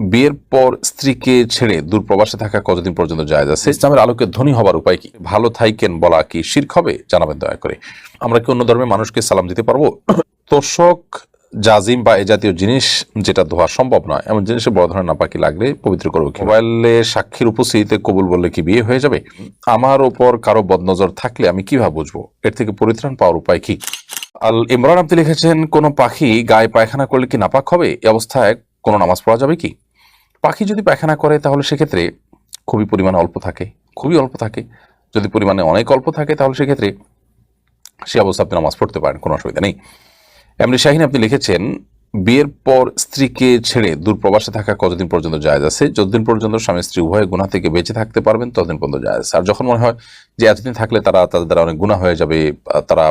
বিয়ের পর স্ত্রীকে ছেড়ে দূরপ্রবাসে থাকা কতদিন পর্যন্ত জায়েজ আছে ইসলামের আলোকে ধনী হবার উপায় কি? ভালো থাইকেন বলা কি শির্ক হবে? জানাবেন দয়া করে। আমরা কি অন্য ধর্মের মানুষকে সালাম দিতে পারব? তোষক, জাজিম বা এ জাতীয় জিনিস যেটা ধোয়া সম্ভব নয়, এমন জিনিসে বড় ধরনের নাপাকি লাগলে পবিত্র করব? মোবাইলে সাক্ষীর উপস্থিতিতে কবুল বললে কি বিয়ে হয়ে যাবে? আমার ওপর কারও বদনজর থাকলে আমি কীভাবে বুঝব? এর থেকে পরিত্রাণ পাওয়ার উপায় কি? আল ইমরান আপনি লিখেছেন, কোনো পাখি গায়ে পায়খানা করলে কি নাপাক হবে? এই অবস্থায় কোনো নামাজ পড়া যাবে কি? পাখি যদি পায়খানা করে, তাহলে সেক্ষেত্রে খুবই পরিমাণে অল্প থাকে, খুবই অল্প থাকে। যদি পরিমাণে অনেক অল্প থাকে, তাহলে সেক্ষেত্রে সে অবস্থা আপনি নামাজ পড়তে পারেন, কোনো অসুবিধা নেই। এমনি শাহিন আপনি লিখেছেন, বিয়ের পর স্ত্রীকে ছেড়ে দূরপ্রবাসে থাকা কতদিন পর্যন্ত জায়েজ আছে? যতদিন পর্যন্ত স্বামী স্ত্রী উভয় গুণা থেকে বেঁচে থাকতে পারবেন, ততদিন পর্যন্ত জায়েজ। আর যখন মনে হয় যে এতদিন থাকলে তারা, তাদের দ্বারা অনেক গুণা হয়ে যাবে, তারা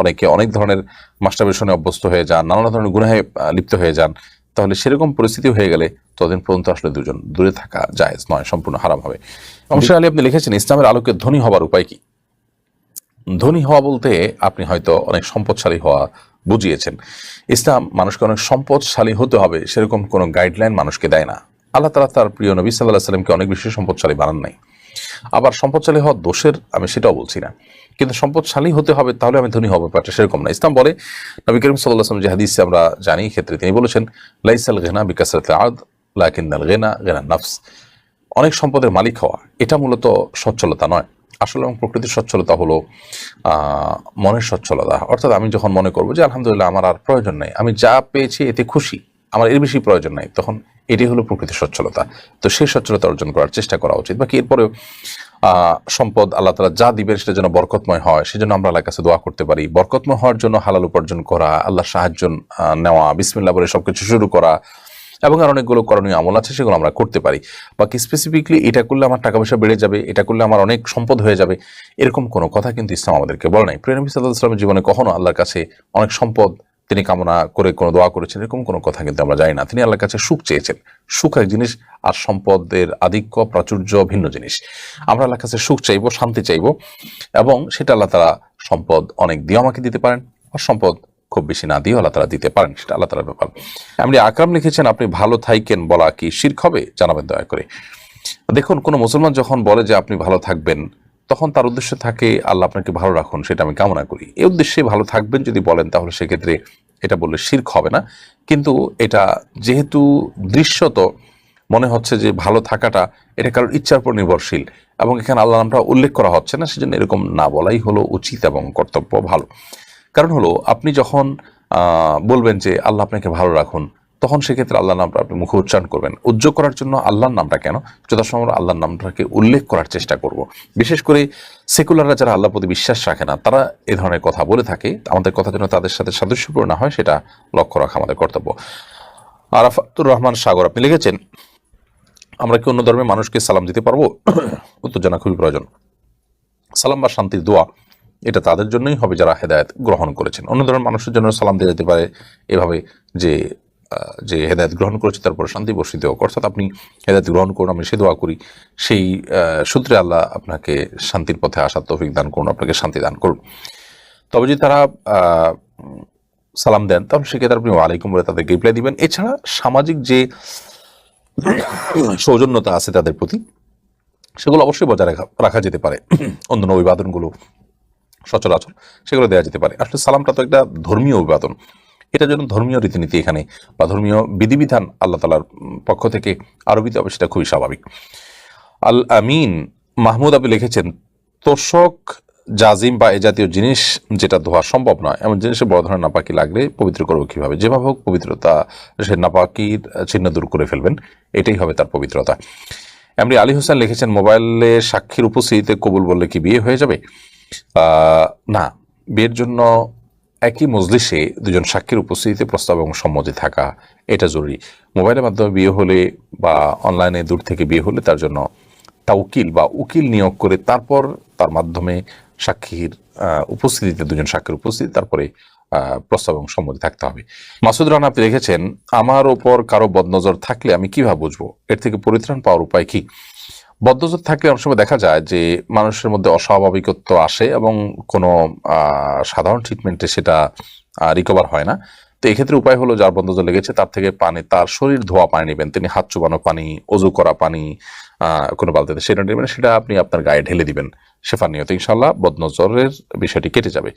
অনেকে অনেক ধরনের মাস্টারবেশনে অভ্যস্ত হয়ে যান, নানা ধরনের গুণায় লিপ্ত হয়ে যান তাহলে সেরকম পরিস্থিতি হয়ে গেলে ততদিন পর্যন্ত আসলে দুজন দূরে থাকা জায়েজ নয়, সম্পূর্ণ হারাম হবে। অবশ্যই আলী আপনি লিখেছেন, ইসলামের আলোকে ধনী হবার উপায় কি? ধনী হওয়া বলতে আপনি হয়তো অনেক সম্পদশালী হওয়া বুঝিয়েছেন। ইসলাম মানুষকে অনেক সম্পদশালী হতে হবে, সেরকম কোনো গাইডলাইন মানুষকে দেয় না। আল্লাহ তালা তার প্রিয় নবী সাল্লাহ সাল্লামকে অনেক বেশি সম্পদশালী বানান নাই। আবার সম্পদশালী হওয়া দোষের আমি সেটাও বলছি না। কিন্তু সম্পদশালী হতে হবে, তাহলে আমি ধনী হব, ব্যাপারটা সেরকম না। ইসলাম বলে, নবী করিম সাল্লাহ আসলাম যে আমরা জানি ক্ষেত্রে তিনি বলেছেন, লাইসাল গেনা বিকাসরাত আদ গেনা গেনা নাফস। অনেক সম্পদের মালিক হওয়া, এটা মূলত সচ্ছলতা নয়। আসলে এবং প্রকৃতির সচ্ছলতা হলো মনের সচ্ছলতা। অর্থাৎ আমি যখন মনে করব যে, আলহামদুলিল্লাহ, আমার আর প্রয়োজন নেই। আমি যা পেয়েছি, এতে খুশি। আমার এর বেশি প্রয়োজন নাই। তখন এটাই হলো প্রকৃতির সচ্ছলতা। তো সেই সচ্ছলতা অর্জন করার চেষ্টা করা উচিত। বাকি এরপরেও সম্পদ আল্লাহ তালা যা দিবেন সেটা যেন বরকতময় হয়, সেজন্য আমরা আল্লাহর কাছে দোয়া করতে পারি। বরকতময় হওয়ার জন্য হালাল উপার্জন করা, আল্লাহর সাহায্য নেওয়া বিসমিল্লা বলে সবকিছু শুরু করা এবং আর অনেকগুলো করণীয় আমল আছে, সেগুলো আমরা করতে পারি। বাকি স্পেসিফিকলি এটা করলে আমার টাকা পয়সা বেড়ে যাবে, এটা করলে আমার অনেক সম্পদ হয়ে যাবে, এরকম কোনো কথা কিন্তু ইসলাম আমাদেরকে বলে নাই। প্রিয় নবী সাল্লাহ ইসলামের জীবনে কখনো আল্লাহর কাছে অনেক সম্পদ তিনি কামনা করে কোনো দোয়া করেছেন, এরকম কোনো কথা কিন্তু আমরা জানি না। তিনি আল্লাহর কাছে সুখ চেয়েছেন। সুখ এক জিনিস, আর সম্পদের আধিক্য, প্রাচুর্য ভিন্ন জিনিস। আমরা আল্লাহর কাছে সুখ চাইব, শান্তি চাইব, এবং সেটা আল্লাহ তারা সম্পদ অনেক দিয়ে আমাকে দিতে পারেন, আর সম্পদ খুব বেশি না দিয়েও আল্লাহ তারা দিতে পারেন, সেটা আল্লাহ তালার ব্যাপার। আপনি আকরাম লিখেছেন, আপনি ভালো থাইকেন বলা কি শির্ক হবে? জানাবেন দয়া করে। দেখুন, কোনো মুসলমান যখন বলে যে আপনি ভালো থাকবেন, তখন তার উদ্দেশ্য থাকে, আল্লাহ আপনাকে ভালো রাখুন, সেটা আমি কামনা করি। এই উদ্দেশ্যে ভালো থাকবেন যদি বলেন, তাহলে সেক্ষেত্রে এটা বললে শির্ক হবে না। কিন্তু এটা যেহেতু দৃশ্যত মনে হচ্ছে যে ভালো থাকাটা এটা কারোর ইচ্ছার উপর নির্ভরশীল এবং এখানে আল্লাহ নামটা উল্লেখ করা হচ্ছে না, সেজন্য এরকম না বলাই হলো উচিত এবং কর্তব্য ভালো। কারণ হলো, আপনি যখন বলবেন যে আল্লাহ আপনাকে ভালো রাখুন তখন সেক্ষেত্রে আল্লাহ নামটা আপনি মুখে উচ্চারণ করবেন। উজ্জ্বল করার জন্য আল্লাহর নামটা কেন? যথাসময় আমরা আল্লাহর নামটাকে উল্লেখ করার চেষ্টা করব। বিশেষ করে সেকুলাররা যারা আল্লাহ প্রতি বিশ্বাস রাখে না, তারা এ ধরনের কথা বলে থাকে। আমাদের কথা যেন তাদের সাথে সাদৃশ্যপূর্ণ না হয়, সেটা লক্ষ্য রাখা আমাদের কর্তব্য। আরাফাতুর রহমান সাগর, আপনি লিখেছেন, আমরা কি অন্য ধর্মের মানুষকে সালাম দিতে পারব? উত্তর জানা খুবই প্রয়োজন। সালাম বা শান্তির দোয়া, এটা তাদের জন্যই হবে যারা হেদায়েত গ্রহণ করেছেন। অন্য ধরনের মানুষের জন্য সালাম দিয়ে যেতে পারে এভাবে যে যে হেদায়ত গ্রহণ করেছে, তারপর শান্তি বর্ষিত হোক। অর্থাৎ আপনি হেদায়েত গ্রহণ করুন আমি সে দোয়া করি, সেই সূত্রে আল্লাহ আপনাকে শান্তির পথে আসার তৌফিক দান করুন, আপনাকে শান্তি দান করুন। তবে যদি তারা সালাম দেন তখন সেক্ষেত্রে আপনি ওয়ালাইকুম বলে তাদেরকে রিপ্লাই দিবেন। এছাড়া সামাজিক যে সৌজন্যতা আছে তাদের প্রতি, সেগুলো অবশ্যই বজায় রাখা রাখা যেতে পারে। অন্যান্য অভিবাদনগুলো সচরাচর সেগুলো দেওয়া যেতে পারে। আসলে সালামটা তো একটা ধর্মীয় অভিবাদন। এটার জন্য ধর্মীয় রীতিনীতি এখানে বা ধর্মীয় বিধিবিধান আল্লাহ তালার পক্ষ থেকে আরোপিত হবে, সেটা খুবই স্বাভাবিক। আল আমিন মাহমুদ আপনি লিখেছেন, তোষক, জাজিম বা এ জাতীয় জিনিস যেটা ধোয়া সম্ভব নয়, এমন জিনিসে বড় ধরনের নাপাকি লাগলে পবিত্র করব কীভাবে? যেভাবে হোক পবিত্রতা, সে নাপাকির চিহ্ন দূর করে ফেলবেন, এটাই হবে তার পবিত্রতা। এমনি আলী হোসেন লিখেছেন, মোবাইলে সাক্ষীর উপস্থিতিতে কবুল বললে কি বিয়ে হয়ে যাবে? না, বিয়ের জন্য একই মজলিসে দুজন সাক্ষীর উপস্থিতিতে প্রস্তাব এবং সম্মতি থাকা, এটা জরুরি। মোবাইলের মাধ্যমে বিয়ে হলে বা অনলাইনে দূর থেকে বিয়ে হলে তার জন্য তা উকিল বা উকিল নিয়োগ করে তারপর তার মাধ্যমে সাক্ষীর উপস্থিতিতে দুজন সাক্ষীর উপস্থিতি, তারপরে প্রস্তাব এবং সম্মতি থাকতে হবে। মাসুদ রানা, আপনি লিখেছেন, আমার ওপর কারও বদনজর থাকলে আমি কীভাবে বুঝব? এর থেকে পরিত্রাণ পাওয়ার উপায় কি? বদনজর থাকলে অনেক সময় দেখা যায় যে মানুষের মধ্যে অস্বাভাবিকত্ব আসে এবং কোনো সাধারণ ট্রিটমেন্টে সেটা রিকভার হয় না। তো এক্ষেত্রে উপায় হলো যার বন্ধ লেগেছে তার থেকে পানি, তার শরীর ধোয়া পানি নেবেন। তিনি হাত চুবানো পানি, অজু করা পানি কোনো বালতিতে সেটা নেবেন, সেটা আপনি আপনার গায়ে ঢেলে দিবেন শেফা নিয়ত। ইনশাল্লাহ বদনজরের বিষয়টি কেটে যাবে।